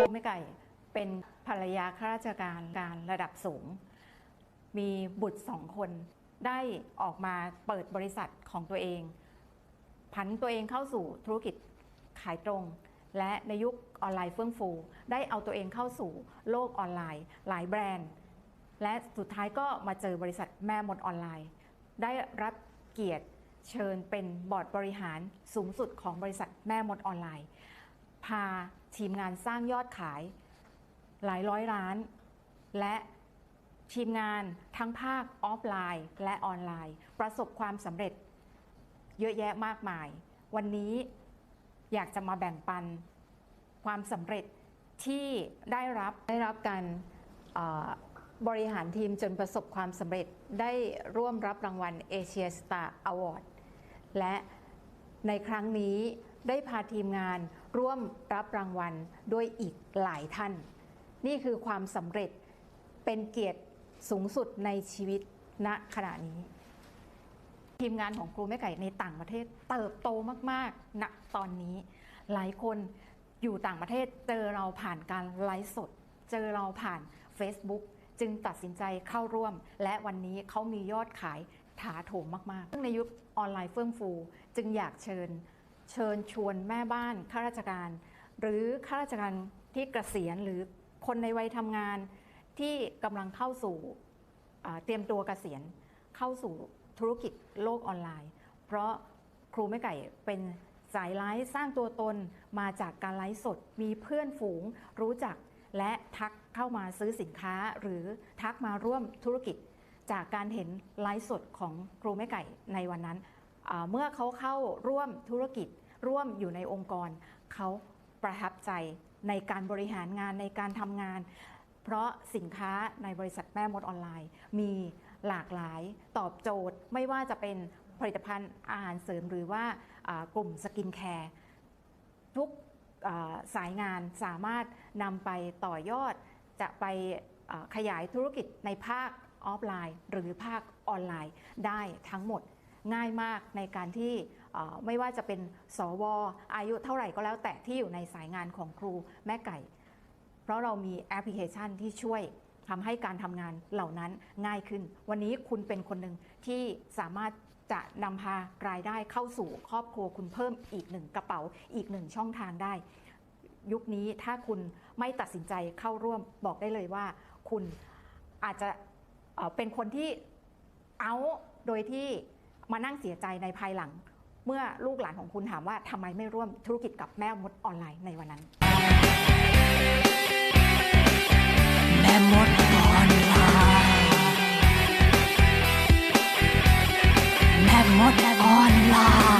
รูแม่ไก่เป็นภรรยาข้าราชการการระดับสูง มีบุตรสองคน ได้ออกมาเปิดบริษัทของตัวเอง ผันตัวเองเข้าสู่ธุรกิจขายตรง และในยุคออนไลน์เฟื่องฟู ได้เอาตัวเองเข้าสู่โลกออนไลน์ หลายแบรนด์ และสุดท้ายก็มาเจอบริษัทแม่มดออนไลน์ ได้รับเกียรติเชิญเป็นบอร์ดบริหารสูงสุดของบริษัทแม่มดออนไลน์าทีมงานสร้างยอดขาย หลายร้อยล้าน และทีมงานทั้งภาคออฟไลน์ และออนไลน์ ประสบความสำเร็จ เยอะแยะมากมาย วันนี้อยากจะมาแบ่งปันความสำเร็จที่ได้รับได้รับการบริหารทีมจนประสบความสำเร็จได้ร่วมรับรางวัล Asia Star Award และในครั้งนี้ ได้พาทีมงานร่วมรับรางวัลด้วยอีกหลายท่าน นี่คือความสำเร็จเป็นเกียรติสูงสุดในชีวิตณขณะนี้ ทีมงานของครูแม่ไก่ในต่างประเทศเติบโตมากๆณตอนนี้ หลายคนอยู่ต่างประเทศเจอเราผ่านการไลฟ์สด เจอเราผ่าน Facebook จึงตัดสินใจเข้าร่วม และวันนี้เขามียอดขายถาโถมมากๆซึ่งในยุคออนไลน์เฟื่องฟู จึงอยากเชิญ เชิญชวนแม่บ้านข้าราชการ หรือข้าราชการที่เกษียณหรือคนในวัยทำงานที่กำลังเข้าสู่เตรียมตัวเกษียณเข้าสู่ธุรกิจโลกออนไลน์ เพราะครูแม่ไก่เป็นสายไลฟ์สร้างตัวตนมาจากการไลฟ์สดมีเพื่อนฝูงรู้จักและทักเข้ามาซื้อสินค้าหรือทักมาร่วมธุรกิจ จากการเห็นไลฟ์สดของครูแม่ไก่ในวันนั้น เมื่อเขาเข้าร่วมธุรกิจ ร่วมอยู่ในองค์กร เขาประทับใจในการบริหารงานในการทำงาน เพราะสินค้าในบริษัทแม่มดออนไลน์ มีหลากหลายตอบโจทย์ ไม่ว่าจะเป็นผลิตภัณฑ์อาหารเสริมหรือว่ากลุ่มสกินแคร์ทุกสายงานสามารถนำไปต่อยอด จะไปขยายธุรกิจในภาคออฟไลน์ หรือภาคออนไลน์ได้ทั้งหมด ง่ายมากในการที่ไม่ว่าจะเป็นสวอายุเท่าไหร่ก็แล้วแต่ที่อยู่ในสายงานของครูแม่ไก่ เพราะเรามีแอปพลิเคชันที่ช่วยทำให้การทำงานเหล่านั้นง่ายขึ้น วันนี้คุณเป็นคนหนึ่งที่สามารถจะนำพารายได้เข้าสู่ครอบครัวคุณเพิ่มอีกหนึ่งกระเป๋าอีกหนึ่งช่องทางได้ ยุคนี้ถ้าคุณไม่ตัดสินใจเข้าร่วมบอกได้เลยว่า คุณอาจจะเป็นคนที่เอาโดยที่ มานั่งเสียใจในภายหลัง เมื่อลูกหลานของคุณถามว่าทำไมไม่ร่วมธุรกิจกับแม่มดออนไลน์ในวันนั้น แม่มดออนไลน์แม่มดออนไลน์